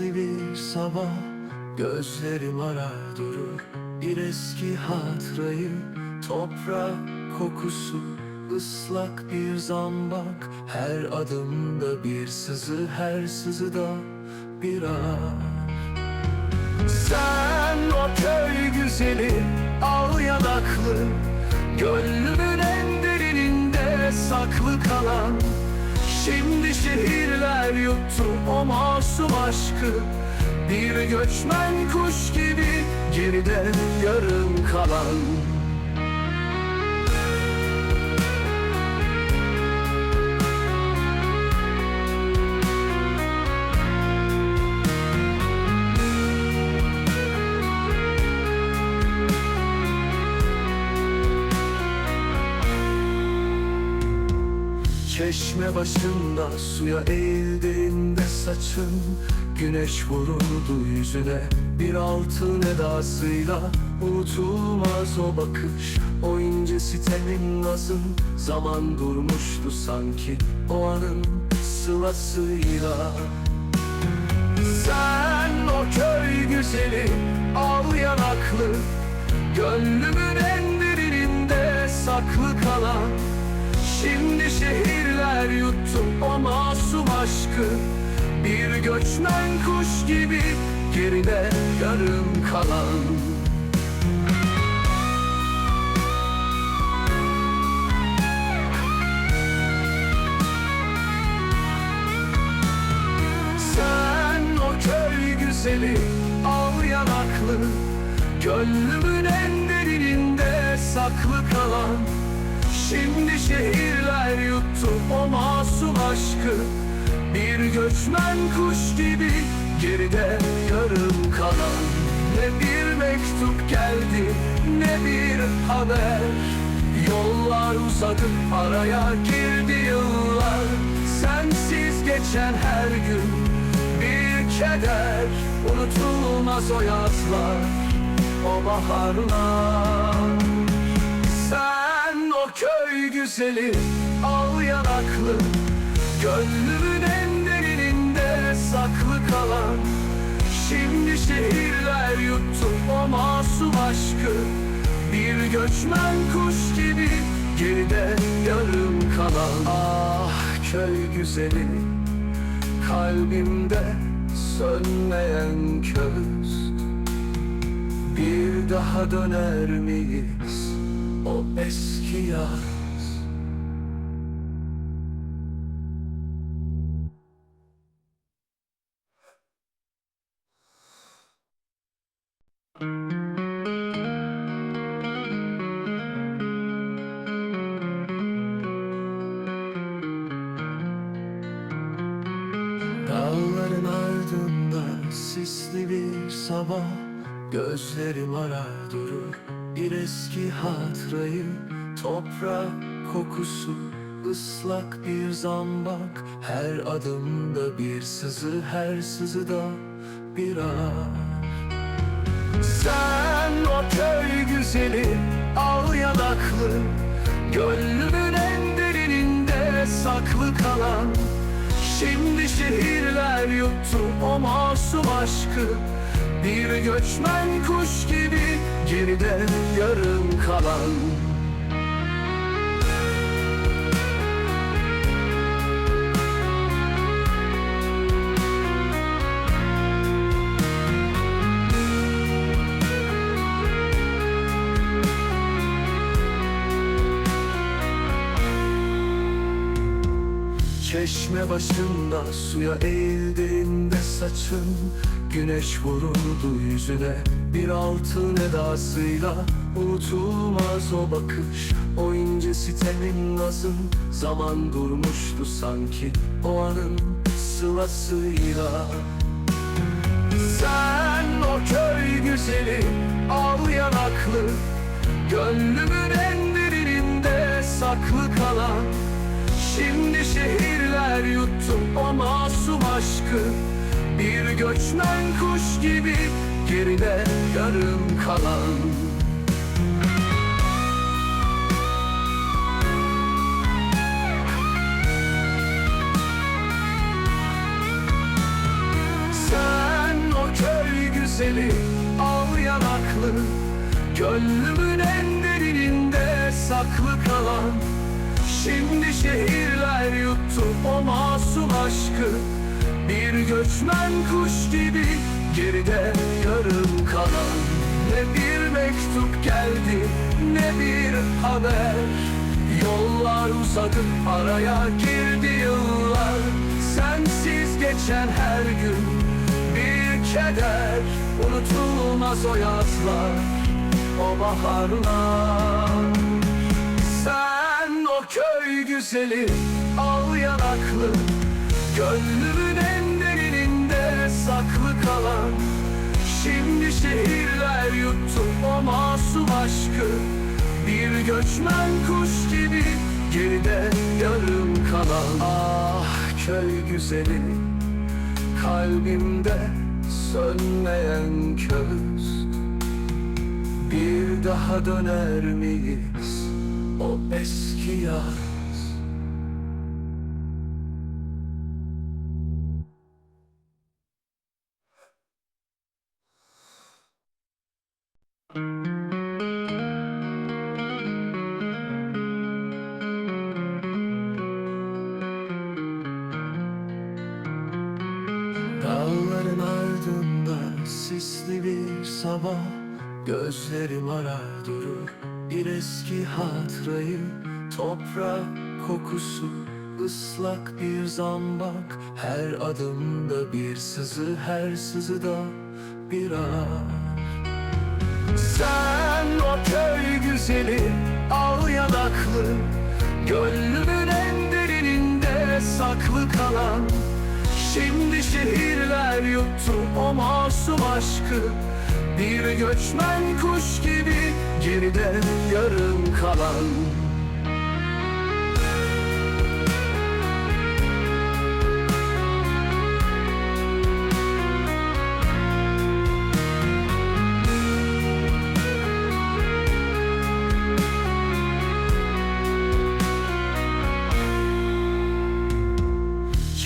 Sisli bir sabah Gözlerim arar durur. Bir eski hatırayı Toprak kokusu ıslak bir zambak. Her adımda bir sızı Her sızıda bir ağ sen o köy güzeli al yanaklı. Gönlümün en derininde saklı kalan Şimdi şehirler yuttu o masum aşkı. Bir göçmen kuş gibi geride yarım kalan Çeşme başında suya eğildiğinde saçın Güneş vuruldu yüzüne. Bir altın edasıyla Unutulmaz o bakış. O ince sitemin nazın Zaman durmuştu sanki. O anın sılasıyla. Sen o köy güzeli al yanaklı. Gönlümün en derininde saklı kalan Şimdi şehirler yuttu o masum aşkı. Bir göçmen kuş gibi geride yarım kalan. Sen o köy güzeli al yanaklı. Gönlümün en derininde saklı kalan Şimdi şehirler yuttu o masum aşkı. Bir göçmen kuş gibi geride yarım kalan. Ne bir mektup geldi ne bir haber. Yollar uzadı araya girdi yıllar. Sensiz geçen her gün bir keder. Unutulmaz o yazlar, o baharlar güzeli al yanaklı. Gönlümün en derininde saklı kalan. Şimdi şehirler yuttu o masum aşkı. Bir göçmen kuş gibi geride yarım kalan. Ah köy güzeli kalbimde sönmeyen köz. Bir daha döner miyiz o eski yaz sisli bir sabah. Gözlerim arar durur bir eski hatırayı Toprak kokusu ıslak bir zambak. Her adımda bir sızı her sızıda bir ağ Sen o köy güzeli al yanaklı. Gönlümün en derininde saklı kalan Şimdi şehirler yuttu o masum aşkı. Bir göçmen kuş gibi geride yarım kalan Çeşme başında suya eğildiğinde saçın Güneş vuruldu yüzüne. Bir altın edasıyla Unutulmaz o bakış. O ince sitemin nazın Zaman durmuştu sanki o anın sılasıyla. Sen o köy güzeli al yanaklı Gönlümün şehirler yuttu o masum aşkı. Bir göçmen kuş gibi geride yarım kalan. Sen güzeli Al yanaklı. Gönlümün en derininde saklı kalan Şimdi şehirler yuttu o masum aşkı. Bir göçmen kuş gibi geride yarım kalan. Ne bir mektup geldi ne bir haber. Yollar uzadı araya girdi yıllar. Sensiz geçen her gün bir keder. Unutulmaz o yazlar o baharlar köy güzeli al yanaklı. Gönlümün en derininde saklı kalan. Şimdi şehirler yuttu o masum aşkı. Bir göçmen kuş gibi geride yarım kalan. Ah köy güzeli kalbimde sönmeyen köz. Bir daha döner miyiz o eski yaz Dağların ardında sisli bir sabah Gözlerim arar durur bir eski hatırayı Toprak kokusu ıslak bir zambak. Her adımda bir sızı her sızıda bir ağ sen o köy güzeli al yanaklı Gönlümün en derininde saklı kalan. Şimdi şehirler yuttu o masum aşkı Bir göçmen kuş gibi geride yarım kalan.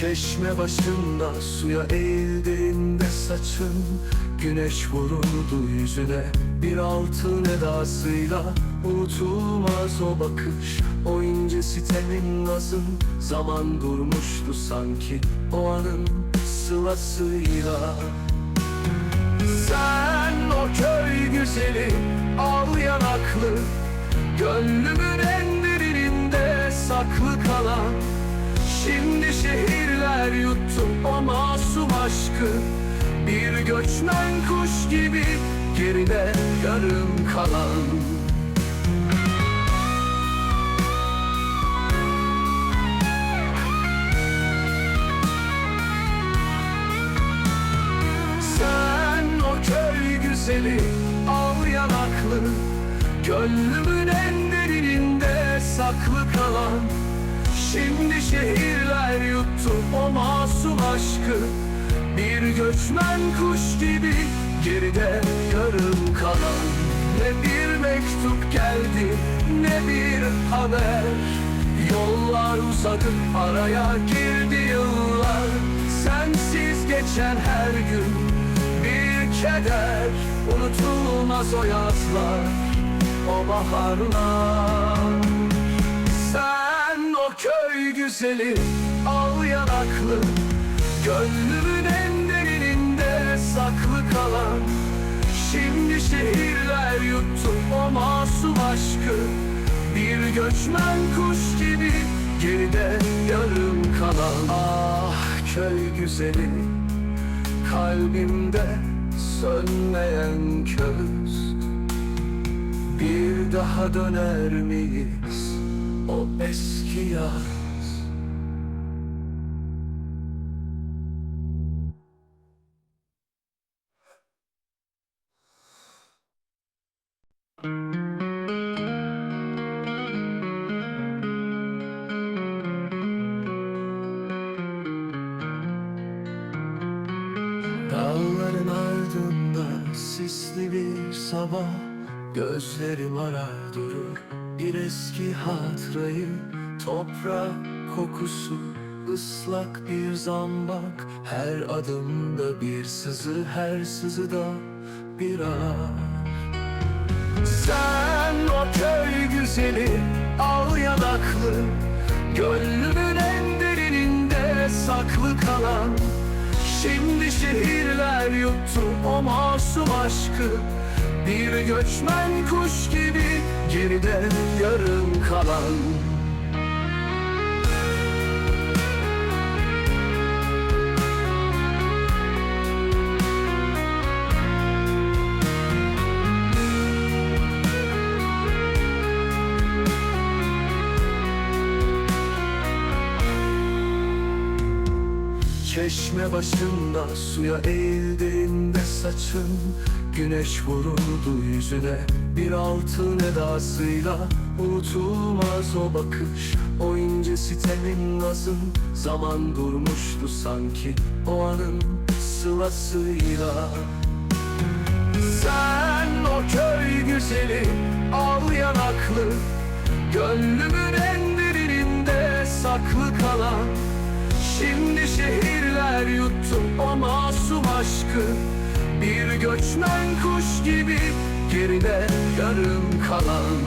Çeşme başında suya eğildiğinde saçın Güneş vuruldu yüzüne bir altın edasıyla Unutulmaz o bakış. O ince sitemin nazın Zaman durmuştu sanki o anın sılasıyla. Sen o köy güzeli al yanaklı Gönlümün en derininde saklı kalan Şimdi şehirler yuttu o masum aşkı Bir göçmen kuş gibi geride yarım kalan. Sen o köy güzeli al yanaklı Gönlümün en derininde saklı kalan. Şimdi şehirler yuttu o masum aşkı Bir göçmen kuş gibi geride yarım kalan. Ne bir mektup geldi ne bir haber. Yollar uzadı araya girdi yıllar. Sensiz geçen her gün bir keder. Unutulmaz o yazlar o baharlar. Sen o köy güzeli al yanaklı Gönlümün saklı kalan. Şimdi şehirler yuttu o masum aşkı. Bir göçmen kuş gibi geride yarım kalan. Ah köy güzeli kalbimde sönmeyen köz. Bir daha döner miyiz o eski yaz Ardında sisli bir sabah Gözlerim arar durur bir eski hatırayı Toprak kokusu ıslak bir zambak. Her adımda bir sızı her sızıda bir ağ Sen o köy güzeli al yanaklı. Gönlümün en derininde saklı kalan. Şimdi şehirler yuttu o masum aşkı. Bir göçmen kuş gibi geride yarım kalan Çeşme başında suya eğildiğinde saçın Güneş vururdu yüzüne. Bir altın edasıyla Unutulmaz o bakış. O ince sitemin nazın Zaman durmuştu sanki o anın sılasıyla. Sen o köy güzeli al yanaklı Gönlümün en derininde saklı kalan Şimdi şehirler yuttu o masum aşkı. Bir göçmen kuş gibi geride yarım kalan